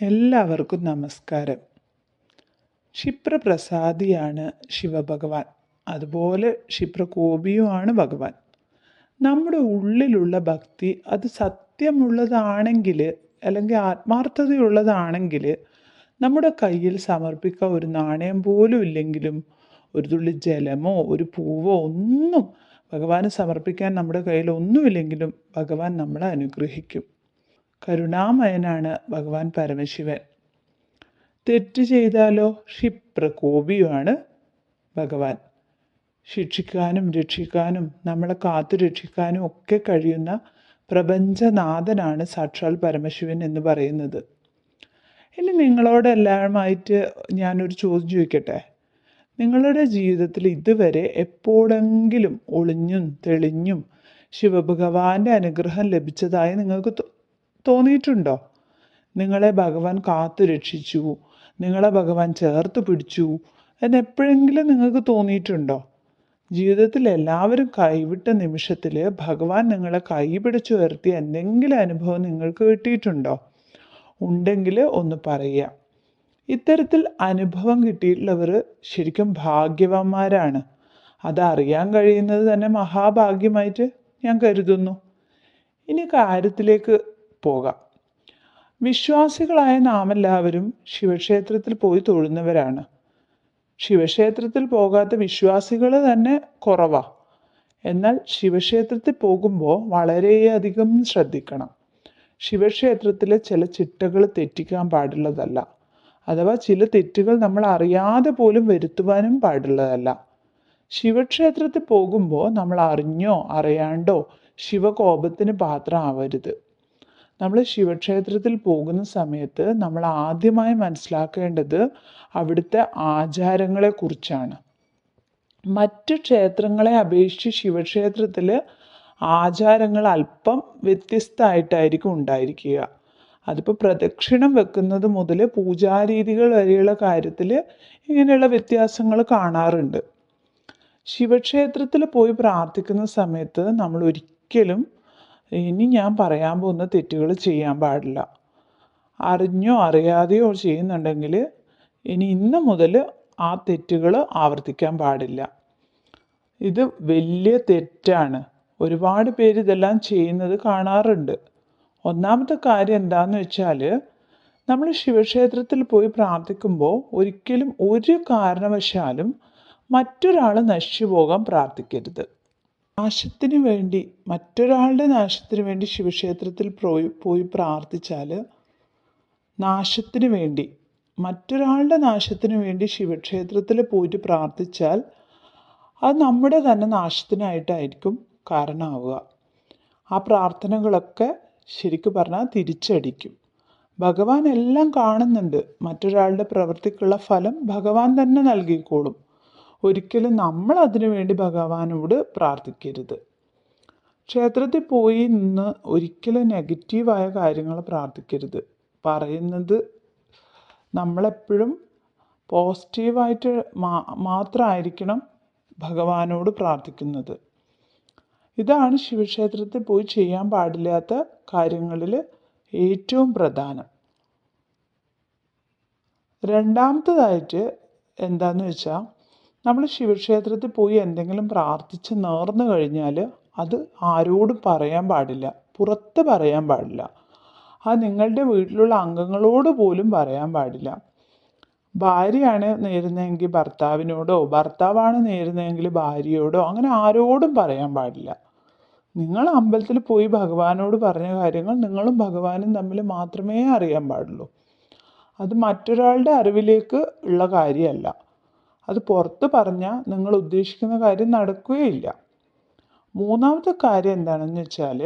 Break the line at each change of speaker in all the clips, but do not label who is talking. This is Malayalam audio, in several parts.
എല്ലാവർക്കും നമസ്കാരം. ക്ഷിപ്രപ്രസാദിയാണ് ശിവഭഗവാൻ. അതുപോലെ ക്ഷിപ്രകോപിയുമാണ് ഭഗവാൻ. നമ്മുടെ ഉള്ളിലുള്ള ഭക്തി അത് സത്യമുള്ളതാണെങ്കിൽ അല്ലെങ്കിൽ ആത്മാർത്ഥതയുള്ളതാണെങ്കിൽ നമ്മുടെ കയ്യിൽ സമർപ്പിക്കാൻ ഒരു നാണയം പോലും ഇല്ലെങ്കിലും ഒരു തുള്ളി ജലമോ ഒരു പൂവോ ഒന്നും ഭഗവാന് സമർപ്പിക്കാൻ നമ്മുടെ കയ്യിൽ ഒന്നുമില്ലെങ്കിലും ഭഗവാൻ നമ്മളെ അനുഗ്രഹിക്കും. കരുണാമയനാണ് ഭഗവാൻ പരമശിവൻ. തെറ്റ് ചെയ്താലോ ക്ഷിപ്രകോപിയുമാണ് ഭഗവാൻ. ശിക്ഷിക്കാനും രക്ഷിക്കാനും നമ്മളെ കാത്തു രക്ഷിക്കാനും ഒക്കെ കഴിയുന്ന പ്രപഞ്ചനാഥനാണ് സാക്ഷാൽ പരമശിവൻ എന്ന് പറയുന്നത്. ഇനി നിങ്ങളോടെല്ലാമായിട്ട് ഞാനൊരു ചോദ്യം ചോദിക്കട്ടെ? നിങ്ങളുടെ ജീവിതത്തിൽ ഇതുവരെ എപ്പോഴെങ്കിലും ഒളിഞ്ഞും തെളിഞ്ഞും ശിവഭഗവാന്റെ അനുഗ്രഹം ലഭിച്ചതായി നിങ്ങൾക്ക് തോന്നിയിട്ടുണ്ടോ? നിങ്ങളെ ഭഗവാൻ കാത്തു രക്ഷിച്ചു. നിങ്ങളെ ഭഗവാൻ ചേർത്ത് പിടിച്ചു എന്നെപ്പോഴെങ്കിലും നിങ്ങൾക്ക് തോന്നിയിട്ടുണ്ടോ? ജീവിതത്തിൽ എല്ലാവരും കൈവിട്ട നിമിഷത്തിൽ ഭഗവാൻ നിങ്ങളെ കൈപിടിച്ചു ഉയർത്തിയ എന്തെങ്കിലും അനുഭവം നിങ്ങൾക്ക് കിട്ടിയിട്ടുണ്ടോ? ഉണ്ടെങ്കിൽ ഒന്ന് പറയുക. ഇത്തരത്തിൽ അനുഭവം കിട്ടിയിട്ടുള്ളവർ ശരിക്കും ഭാഗ്യവാന്മാരാണ്. അതറിയാൻ കഴിയുന്നത് തന്നെ മഹാഭാഗ്യമായിട്ട് ഞാൻ കരുതുന്നു. ഇനി കാര്യത്തിലേക്ക് പോകാം. വിശ്വാസികളായ നാം എല്ലാവരും ശിവക്ഷേത്രത്തിൽ പോയി തൊഴുന്നവരാണ്. ശിവക്ഷേത്രത്തിൽ പോകാത്ത വിശ്വാസികൾ തന്നെ കുറവാ. എന്നാൽ ശിവക്ഷേത്രത്തിൽ പോകുമ്പോൾ വളരെയധികം ശ്രദ്ധിക്കണം. ശിവക്ഷേത്രത്തിലെ ചില ചിട്ടകൾ തെറ്റിക്കാൻ പാടുള്ളതല്ല. അഥവാ ചില തെറ്റുകൾ നമ്മൾ അറിയാതെ പോലും വരുത്തുവാനും പാടുള്ളതല്ല. ശിവക്ഷേത്രത്തിൽ പോകുമ്പോൾ നമ്മൾ അറിഞ്ഞോ അറിയാണ്ടോ ശിവകോപത്തിന് പാത്രമാവരുത് നമ്മൾ ശിവക്ഷേത്രത്തിൽ പോകുന്ന സമയത്ത് നമ്മൾ ആദ്യമായി മനസ്സിലാക്കേണ്ടത് അവിടുത്തെ ആചാരങ്ങളെക്കുറിച്ചാണ് മറ്റ് ക്ഷേത്രങ്ങളെ അപേക്ഷിച്ച് ശിവക്ഷേത്രത്തിൽ ആചാരങ്ങൾ അല്പം വ്യത്യസ്തമായിട്ടായിരിക്കും ഉണ്ടായിരിക്കുക. അതിപ്പോൾ പ്രദക്ഷിണം വെക്കുന്നത് മുതൽ പൂജാരീതികൾ വരെയുള്ള കാര്യത്തിൽ ഇങ്ങനെയുള്ള വ്യത്യാസങ്ങൾ കാണാറുണ്ട്. ശിവക്ഷേത്രത്തിൽ പോയി പ്രാർത്ഥിക്കുന്ന സമയത്ത് നമ്മൾ ഒരിക്കലും ഇനി ഞാൻ പറയാൻ പോകുന്ന തെറ്റുകൾ ചെയ്യാൻ പാടില്ല. അറിഞ്ഞോ അറിയാതെയോ ചെയ്യുന്നുണ്ടെങ്കിൽ ഇനി ഇന്ന് മുതൽ ആ തെറ്റുകൾ ആവർത്തിക്കാൻ പാടില്ല. ഇത് വലിയ തെറ്റാണ്. ഒരുപാട് പേര് ഇതെല്ലാം ചെയ്യുന്നത് കാണാറുണ്ട്. ഒന്നാമത്തെ കാര്യം എന്താന്ന് വെച്ചാൽ നമ്മൾ ശിവക്ഷേത്രത്തിൽ പോയി പ്രാർത്ഥിക്കുമ്പോൾ ഒരിക്കലും ഒരു കാരണവശാലും മറ്റൊരാൾ നശിച്ചു പോകാൻ പ്രാർത്ഥിക്കരുത്. നാശത്തിന് വേണ്ടി മറ്റൊരാളുടെ നാശത്തിന് വേണ്ടി ശിവക്ഷേത്രത്തിൽ പോയി പോയി പ്രാർത്ഥിച്ചാൽ നാശത്തിന് വേണ്ടി മറ്റൊരാളുടെ നാശത്തിന് വേണ്ടി ശിവക്ഷേത്രത്തിൽ പോയിട്ട് പ്രാർത്ഥിച്ചാൽ അത് നമ്മുടെ തന്നെ നാശത്തിനായിട്ടായിരിക്കും കാരണമാവുക. ആ പ്രാർത്ഥനകളൊക്കെ ശരിക്കു പറഞ്ഞാൽ തിരിച്ചടിക്കും. ഭഗവാൻ എല്ലാം കാണുന്നുണ്ട്. മറ്റൊരാളുടെ പ്രവൃത്തിക്കുള്ള ഫലം ഭഗവാൻ തന്നെ നൽകിക്കോളും. ഒരിക്കലും നമ്മൾ അതിനു വേണ്ടി ഭഗവാനോട് പ്രാർത്ഥിക്കരുത്. ക്ഷേത്രത്തിൽ പോയി നിന്ന് ഒരിക്കലും നെഗറ്റീവായ കാര്യങ്ങൾ പ്രാർത്ഥിക്കരുത്. പറയുന്നത് നമ്മളെപ്പോഴും പോസിറ്റീവായിട്ട് മാ മാത്രമായിരിക്കണം ഭഗവാനോട് പ്രാർത്ഥിക്കുന്നത്. ഇതാണ് ശിവക്ഷേത്രത്തിൽ പോയി ചെയ്യാൻ പാടില്ലാത്ത കാര്യങ്ങളിൽ ഏറ്റവും പ്രധാനം. രണ്ടാമത്തതായിട്ട് എന്താന്ന് വെച്ചാൽ നമ്മൾ ശിവക്ഷേത്രത്തിൽ പോയി എന്തെങ്കിലും പ്രാർത്ഥിച്ച് നേർന്നു കഴിഞ്ഞാൽ അത് ആരോടും പറയാൻ പാടില്ല. പുറത്ത് പറയാൻ പാടില്ല. അത് നിങ്ങളുടെ വീട്ടിലുള്ള അംഗങ്ങളോട് പോലും പറയാൻ പാടില്ല. ഭാര്യയാണ് നേരുന്നതെങ്കിൽ ഭർത്താവിനോടോ ഭർത്താവാണ് നേരുന്നതെങ്കിൽ ഭാര്യയോടോ അങ്ങനെ ആരോടും പറയാൻ പാടില്ല. നിങ്ങൾ അമ്പലത്തിൽ പോയി ഭഗവാനോട് പറഞ്ഞ കാര്യങ്ങൾ നിങ്ങളും ഭഗവാനും തമ്മിൽ മാത്രമേ അറിയാൻ പാടുള്ളൂ. അത് മറ്റൊരാളുടെ അറിവിലേക്ക് ഉള്ള കാര്യമല്ല. അത് പുറത്ത് പറഞ്ഞാൽ നിങ്ങൾ ഉദ്ദേശിക്കുന്ന കാര്യം നടക്കുകയില്ല. മൂന്നാമത്തെ കാര്യം എന്താണെന്ന് വെച്ചാൽ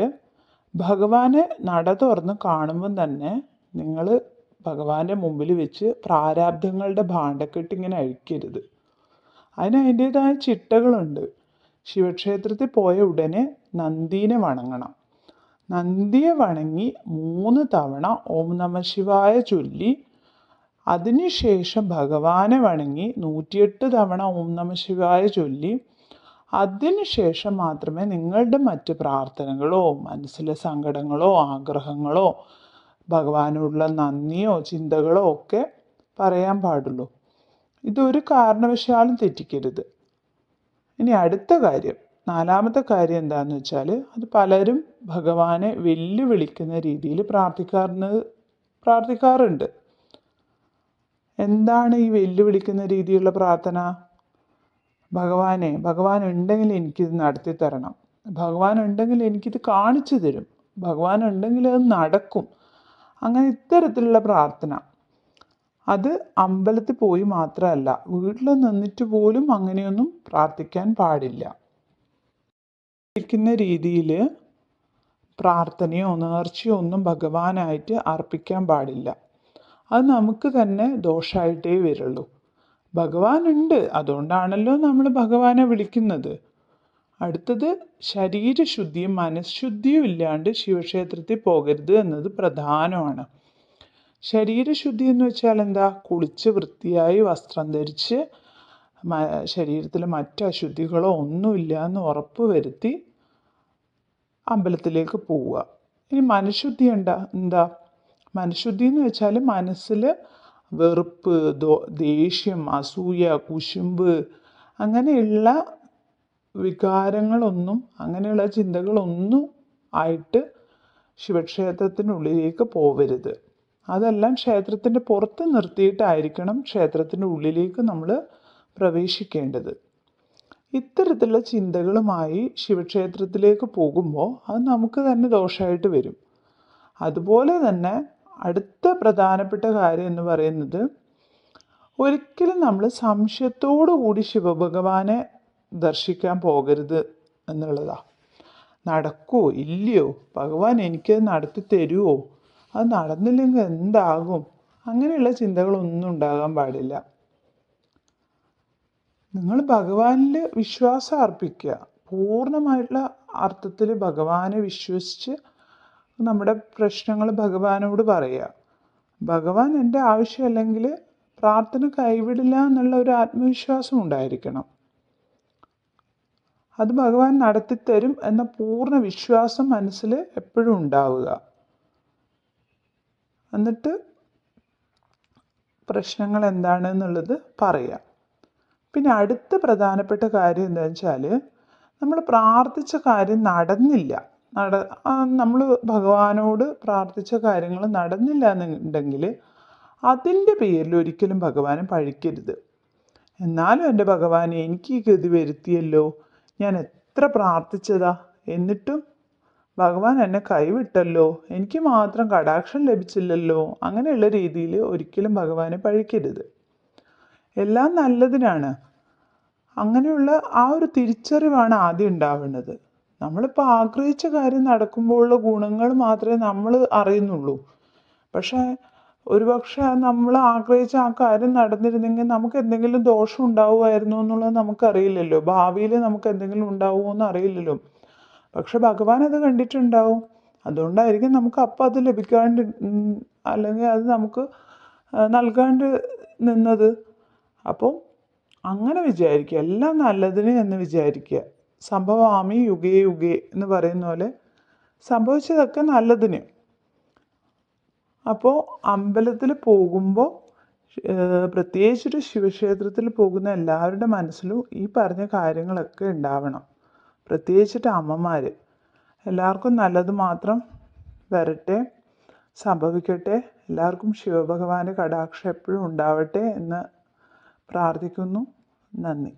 ഭഗവാനെ നട തുറന്ന് കാണുമ്പം തന്നെ നിങ്ങൾ ഭഗവാന്റെ മുമ്പിൽ വെച്ച് പ്രാരാബ്ദങ്ങളുടെ ഭാണ്ഡക്കെട്ട് ഇങ്ങനെ അഴിക്കരുത്. അതിന് അതിന്റേതായ ചിട്ടകളുണ്ട്. ശിവക്ഷേത്രത്തിൽ പോയ ഉടനെ നന്ദീനെ വണങ്ങണം. നന്ദിയെ വണങ്ങി മൂന്ന് തവണ ഓം നമ ശിവായ ചൊല്ലി അതിനുശേഷം ഭഗവാനെ വണങ്ങി നൂറ്റിയെട്ട് തവണ ഓം നമ ശിവായ ചൊല്ലി. അതിനുശേഷം മാത്രമേ നിങ്ങളുടെ മറ്റ് പ്രാർത്ഥനകളോ മനസ്സിലെ സങ്കടങ്ങളോ ആഗ്രഹങ്ങളോ ഭഗവാനോടുള്ള നന്ദിയോ ചിന്തകളോ ഒക്കെ പറയാൻ പാടുള്ളൂ. ഇതൊരു കാരണവശാലും തെറ്റിക്കരുത്. ഇനി അടുത്ത കാര്യം നാലാമത്തെ കാര്യം എന്താണെന്ന് വെച്ചാൽ അത് പലരും ഭഗവാനെ വെല്ലുവിളിക്കുന്ന രീതിയിൽ പ്രാർത്ഥിക്കാറുണ്ട് പ്രാർത്ഥിക്കാറുണ്ട്. എന്താണ് ഈ വെല്ലുവിളിക്കുന്ന രീതിയിലുള്ള പ്രാർത്ഥന? ഭഗവാനെ ഭഗവാൻ ഉണ്ടെങ്കിൽ എനിക്കിത് നടത്തി തരണം ഭഗവാൻ ഉണ്ടെങ്കിൽ എനിക്കിത് കാണിച്ചു തരും. ഭഗവാൻ ഉണ്ടെങ്കിൽ അത് നടക്കും. അങ്ങനെ ഇത്തരത്തിലുള്ള പ്രാർത്ഥന. അത് അമ്പലത്തിൽ പോയി മാത്രമല്ല വീട്ടിൽ നിന്നിട്ട് പോലും അങ്ങനെയൊന്നും പ്രാർത്ഥിക്കാൻ പാടില്ല. ഇരിക്കുന്ന രീതിയിൽ പ്രാർത്ഥനയോ നേർച്ചയോ ഒന്നും ഭഗവാനായിട്ട് അർപ്പിക്കാൻ പാടില്ല. അത് നമുക്ക് തന്നെ ദോഷമായിട്ടേ വരുള്ളൂ. ഭഗവാനുണ്ട്. അതുകൊണ്ടാണല്ലോ നമ്മൾ ഭഗവാനെ വിളിക്കുന്നത്. അടുത്തത് ശരീരശുദ്ധിയും മനഃശുദ്ധിയും ഇല്ലാണ്ട് ശിവക്ഷേത്രത്തിൽ പോകരുത് എന്നത് പ്രധാനമാണ്. ശരീരശുദ്ധി എന്ന് വെച്ചാൽ എന്താ? കുളിച്ച് വൃത്തിയായി വസ്ത്രം ധരിച്ച് ശരീരത്തിൽ മറ്റ് അശുദ്ധികളോ ഒന്നുമില്ല എന്ന് ഉറപ്പ് വരുത്തി അമ്പലത്തിലേക്ക് പോവുക. ഇനി മനഃശുദ്ധി എന്താ? എന്താ? മനഃശുദ്ധി എന്ന് വെച്ചാൽ മനസ്സിൽ വെറുപ്പ് ദേഷ്യം അസൂയ കുശുമ്പ് അങ്ങനെയുള്ള വികാരങ്ങളൊന്നും അങ്ങനെയുള്ള ചിന്തകളൊന്നും ആയിട്ട് ശിവക്ഷേത്രത്തിനുള്ളിലേക്ക് പോവരുത്. അതെല്ലാം ക്ഷേത്രത്തിന്റെ പുറത്ത് നിർത്തിയിട്ടായിരിക്കണം ക്ഷേത്രത്തിന്റെ ഉള്ളിലേക്ക് നമ്മൾ പ്രവേശിക്കേണ്ടത്. ഇത്തരത്തിലുള്ള ചിന്തകളുമായി ശിവക്ഷേത്രത്തിലേക്ക് പോകുമ്പോൾ അത് നമുക്ക് തന്നെ ദോഷമായിട്ട് വരും. അതുപോലെ തന്നെ അടുത്ത പ്രധാനപ്പെട്ട കാര്യം എന്ന് പറയുന്നത് ഒരിക്കലും നമ്മൾ സംശയത്തോടു കൂടി ശിവഭഗവാനെ ദർശിക്കാൻ പോകരുത് എന്നുള്ളതാണ് നടക്കുമോ ഇല്ലയോ? ഭഗവാൻ എനിക്കത് നടത്തി തരുമോ അത് നടന്നില്ലെങ്കിൽ എന്താകും? അങ്ങനെയുള്ള ചിന്തകളൊന്നും ഉണ്ടാകാൻ പാടില്ല. നിങ്ങൾ ഭഗവാനിൽ വിശ്വാസം അർപ്പിക്കുക. പൂർണമായിട്ടുള്ള അർത്ഥത്തിൽ ഭഗവാനെ വിശ്വസിച്ച് നമ്മുടെ പ്രശ്നങ്ങൾ ഭഗവാനോട് പറയുക ഭഗവാൻ എന്റെ ആവശ്യമല്ലെങ്കിൽ പ്രാർത്ഥന കൈവിടില്ല എന്നുള്ള ഒരു ആത്മവിശ്വാസം ഉണ്ടായിരിക്കണം. അത് ഭഗവാൻ നടത്തിത്തരും എന്ന പൂർണ വിശ്വാസം മനസ്സിൽ എപ്പോഴും ഉണ്ടാവുക. എന്നിട്ട് പ്രശ്നങ്ങൾ എന്താണെന്നുള്ളത് പറയാം. പിന്നെ അടുത്ത പ്രധാനപ്പെട്ട കാര്യം എന്താണെന്ന് വെച്ചാൽ നമ്മൾ പ്രാർത്ഥിച്ച കാര്യം നടന്നില്ല. നട നമ്മൾ ഭഗവാനോട് പ്രാർത്ഥിച്ച കാര്യങ്ങൾ നടന്നില്ല എന്നുണ്ടെങ്കിൽ അതിന്റെ പേരിൽ ഒരിക്കലും ഭഗവാനെ പഴിക്കരുത്. എന്നാലും എന്റെ ഭഗവാനെ എനിക്ക് ഈ ഗതി വരുത്തിയല്ലോ. ഞാൻ എത്ര പ്രാർത്ഥിച്ചതാ? എന്നിട്ടും ഭഗവാൻ എന്നെ കൈവിട്ടല്ലോ. എനിക്ക് മാത്രം കടാക്ഷം ലഭിച്ചില്ലല്ലോ. അങ്ങനെയുള്ള രീതിയിൽ ഒരിക്കലും ഭഗവാനെ പഴിക്കരുത്. എല്ലാം നല്ലതിനാണ്. അങ്ങനെയുള്ള ആ ഒരു തിരിച്ചറിവാണ് ആദ്യം ഉണ്ടാവേണ്ടത് നമ്മളിപ്പോൾ ആഗ്രഹിച്ച കാര്യം നടക്കുമ്പോഴുള്ള ഗുണങ്ങൾ മാത്രമേ നമ്മൾ അറിയുന്നുള്ളൂ. പക്ഷേ ഒരുപക്ഷെ നമ്മൾ ആഗ്രഹിച്ച ആ കാര്യം നടന്നിരുന്നെങ്കിൽ നമുക്ക് എന്തെങ്കിലും ദോഷം ഉണ്ടാവുമായിരുന്നു എന്നുള്ളത് നമുക്കറിയില്ലല്ലോ. ഭാവിയിൽ നമുക്ക് എന്തെങ്കിലും ഉണ്ടാവുമോ എന്ന് അറിയില്ലല്ലോ. പക്ഷെ ഭഗവാൻ അത് കണ്ടിട്ടുണ്ടാവും. അതുകൊണ്ടായിരിക്കും നമുക്ക് അപ്പം അത് ലഭിക്കാണ്ട് അല്ലെങ്കിൽ അത് നമുക്ക് നൽകാണ്ട് നിന്നത്. അപ്പോൾ അങ്ങനെ വിചാരിക്കുക. എല്ലാം നല്ലതിന് എന്ന് വിചാരിക്കുക. സംഭവാമി യുഗേ യുഗേ എന്ന് പറയുന്ന പോലെ സംഭവിച്ചതൊക്കെ നല്ലതിന്. അപ്പോൾ അമ്പലത്തിൽ പോകുമ്പോൾ പ്രത്യേകിച്ചൊരു ശിവക്ഷേത്രത്തിൽ പോകുന്ന എല്ലാവരുടെ മനസ്സിലും ഈ പറഞ്ഞ കാര്യങ്ങളൊക്കെ ഉണ്ടാവണം. പ്രത്യേകിച്ചിട്ട് അമ്മമാർ എല്ലാവർക്കും നല്ലത് മാത്രം വരട്ടെ സംഭവിക്കട്ടെ എല്ലാവർക്കും ശിവഭഗവാന്റെ കടാക്ഷം എപ്പോഴും ഉണ്ടാവട്ടെ എന്ന് പ്രാർത്ഥിക്കുന്നു. നന്ദി.